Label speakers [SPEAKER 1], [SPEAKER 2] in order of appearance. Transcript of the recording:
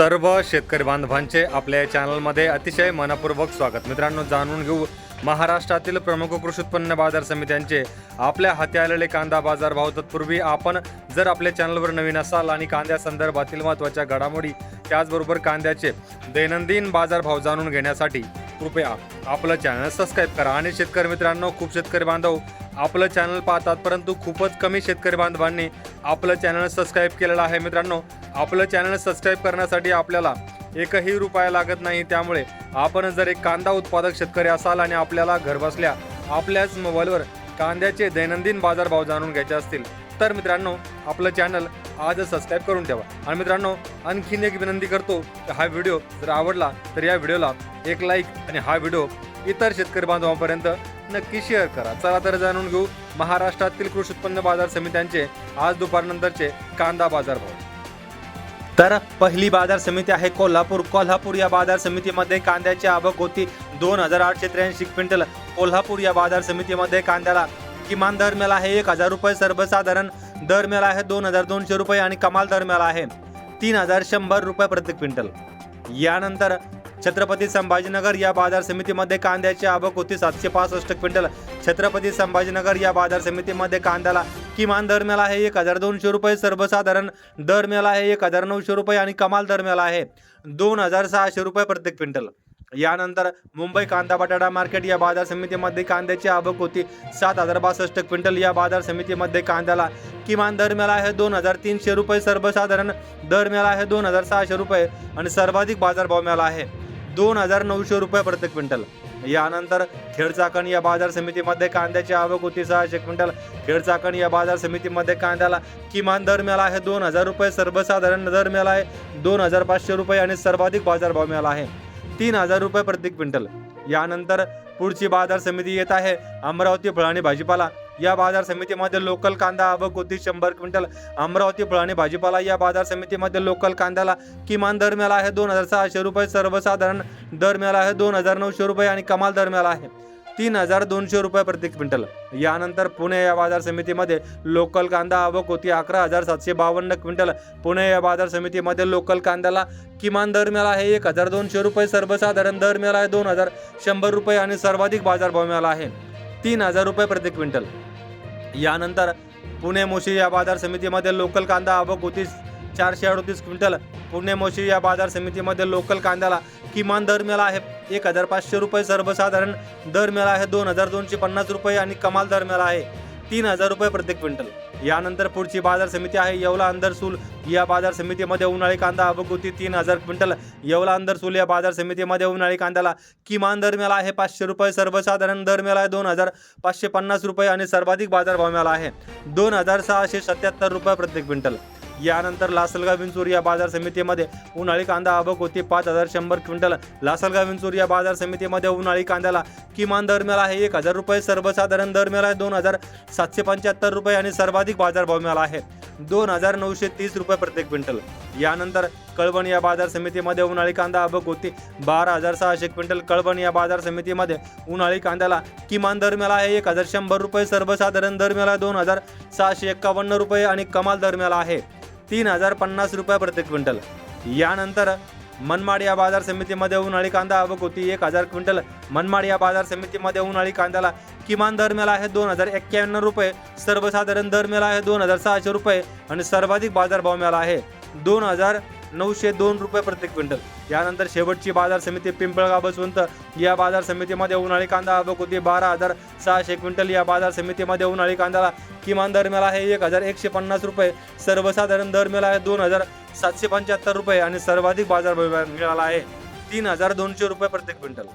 [SPEAKER 1] सर्व शेतकरी बांधवांचे आपल्या या चॅनलमध्ये अतिशय मनपूर्वक स्वागत. मित्रांनो जाणून घेऊ महाराष्ट्रातील प्रमुख कृषी उत्पन्न बाजार समित्यांचे आपल्या हाती आलेले कांदा बाजार भाव. तत्पूर्वी आपण जर आपल्या चॅनलवर नवीन असाल आणि कांद्या संदर्भातील महत्त्वाच्या घडामोडी त्याचबरोबर कांद्याचे दैनंदिन बाजार भाव जाणून घेण्यासाठी कृपया आपलं चॅनल सबस्क्राईब करा. आणि शेतकरी मित्रांनो खूप शेतकरी बांधव आपलं चॅनल पाहतात परंतु खूपच कमी शेतकरी बांधवांनी आपलं चॅनल सबस्क्राईब केलेलं आहे. मित्रांनो आपलं चॅनल सबस्क्राईब करण्यासाठी आपल्याला एकही रुपया लागत नाही. त्यामुळे आपण जर एक कांदा उत्पादक शेतकरी असाल आणि आपल्याला घरबसल्या आपल्याच मोबाईलवर कांद्याचे दैनंदिन बाजारभाव जाणून घ्यायचे असतील तर मित्रांनो आपलं चॅनल आज सबस्क्राईब करून ठेवा. आणि मित्रांनो आणखीन एक विनंती करतो की हा व्हिडिओ जर आवडला तर या व्हिडिओला एक लाईक आणि हा व्हिडिओ इतर शेतकरी बांधवांपर्यंत नक्की शेअर करा. चला तर जाणून घेऊ महाराष्ट्रातील कृषी उत्पन्न बाजार समित्यांचे आज दुपारनंतरचे कांदा बाजार भाव. तर पहिली बाजार समिती आहे कोल्हापूर. कोल्हापूर या बाजार समितीमध्ये कांद्याची आवक होती दोन हजार आठशे त्र्याऐंशी क्विंटल. कोल्हापूर या बाजार समितीमध्ये कांद्याला किमान दर मिळाला आहे एक हजार रुपये सर्वसाधारण दर मिळाला आहे दोन हजार दोनशे रुपये आणि कमाल दर मिळाला आहे तीन हजार शंभर रुपये प्रति क्विंटल. यानंतर छत्रपती संभाजीनगर या बाजार समितीमध्ये कांद्याची आवक होती सातशे पासष्ट क्विंटल. छत्रपती संभाजीनगर या बाजार समितीमध्ये कांद्याला किमान दर मिळाला आहे एक हजार दोनशे रुपये सर्वसाधारण दर मिळाला आहे एक हजार नऊशे रुपये आणि कमाल दर मिळाला आहे दोन हजार सहाशे रुपये प्रत्येक क्विंटल. यानंतर मुंबई कांदा बटाटा मार्केट या बाजार समितीमध्ये कांद्याची आवक होती. सात हजार बासष्ट क्विंटल या बाजार समितीमध्ये कांद्याला किमान दर मिळाला आहे दोन हजार तीनशे रुपये सर्वसाधारण दर मिळाला आहे दोन हजार सहाशे रुपये आणि सर्वाधिक बाजारभाव मिळाला आहे दोन हजार नऊशे रुपये प्रत्येक क्विंटल. यानंतर खेडचाकण या बाजार समितीमध्ये कांद्याची आवक होती सहाशे क्विंटल. खेडचाकण या बाजार समितीमध्ये कांद्याला किमान दर मिळाला आहे दोन हजार रुपये सर्वसाधारण दर मिळाला आहे दोन हजार पाचशे रुपये आणि सर्वाधिक बाजारभाव मिळाला आहे. तीन हजार रुपये प्रति क्विंटल. यानंतर पुढची बाजार समिती येत आहे अमरावती फळ आणि भाजीपाला. या बाजार समितीमध्ये लोकल कांदा व होती शंभर क्विंटल. अमरावती फळ आणि भाजीपाला या बाजार समितीमध्ये लोकल कांद्याला किमान दर मिळाला आहे दोन हजार सहाशे रुपये सर्वसाधारण दर मिळाला आहे दोन हजार नऊशे रुपये आणि कमाल दर मिळाला आहे. तीन हजार दोनशे रुपये प्रति क्विंटल. यानंतर पुणे या बाजार समितीमध्ये लोकल कांदा आवक होती अकरा हजार सातशे बावन्न क्विंटल. पुणे या बाजार समितीमध्ये लोकल कांद्याला किमान दर मिळाला आहे एक हजार दोनशे रुपये सर्वसाधारण दर मिळाला आहे दोन हजार शंभर रुपये आणि सर्वाधिक बाजारभाव मिळाला आहे तीन हजार रुपये प्रति क्विंटल. यानंतर पुणे मोशी या बाजार समितीमध्ये लोकल कांदा आवक होती चारशे अडतीस क्विंटल. पुणे मोशी या बाजार समितीमध्ये लोकल कांद्याला किमान दर मिळाला आहे. एक हजार पाचशे रुपये सर्वसाधारण दर मिळाला आहे. दोन हजार दोनशे पन्नास रुपये आणि कमाल दर मिळाला आहे. तीन हजार रुपये प्रत्येक क्विंटल. यानंतर पुढची बाजार समिती आहे. येवला अंदरसूल या बाजार समितीमध्ये उन्हाळी कांदा अवगुती तीन हजार क्विंटल. येवला अंदरसूल या बाजार समितीमध्ये उन्हाळी कांद्याला किमान दर मिळाला आहे. पाचशे रुपये सर्वसाधारण दर मिळाला आहे. दोन हजार पाचशे पन्नास रुपये आणि सर्वाधिक बाजारभाव मिळाला आहे. दोन हजार सहाशे सत्याहत्तर रुपये प्रत्येक क्विंटल. यानंतर लासलगाव विंचूर या बाजार समितीमध्ये उन्हाळी कांदा आवक होती. पाच हजार शंभर क्विंटल. लासलगाव विंचूर या बाजार समितीमध्ये उन्हाळी कांद्याला किमान दर मिळाला आहे. एक हजार रुपये सर्वसाधारण दर मिळाला आहे. दोन हजार सातशे पंच्याहत्तर रुपये आणि सर्वाधिक बाजारभाव मिळाला आहे. दोन हजार नऊशे तीस रुपये प्रत्येक क्विंटल. यानंतर कळवण या बाजार समितीमध्ये उन्हाळी कांदा आवक होती. बारा हजार सहाशे क्विंटल कळवण या बाजार समितीमध्ये उन्हाळी कांद्याला किमान दर मिळाला आहे. एक हजार शंभर रुपये सर्वसाधारण दर मिळाला दोन हजार सहाशे एक्कावन्न रुपये आणि कमाल दर मिळाला आहे. तीन हजार पन्नास रुपये प्रति क्विंटल. यानंतर मनमाड या बाजार समितीमध्ये उन्हाळी कांदा आवक होती. एक हजार क्विंटल मनमाड या बाजार समितीमध्ये उन्हाळी कांद्याला किमान दर मिळाला आहे दोन हजार एक्क्याण्णव रुपये. सर्वसाधारण दर मिळाला आहे दोन हजार सहाशे रुपये आणि सर्वाधिक बाजारभाव मिळाला आहे दोन हजार नऊशे दोन रुपये प्रति क्विंटल. यानंतर शेवटची बाजार समिती पिंपळगाव बसवंत. या बाजार समितीमध्ये उन्हाळी कांदा आवक होती बारा हजार सहाशे क्विंटल. या बाजार समितीमध्ये उन्हाळी कांद्याला किमान दर मिळाला आहे एक हजार एकशे पन्नास रुपये. सर्वसाधारण दर मिळाला आहे दोन हजार सातशे पंच्याहत्तर रुपये आणि सर्वाधिक बाजार मिळाला आहे तीन हजार दोनशे रुपये प्रत्येक क्विंटल.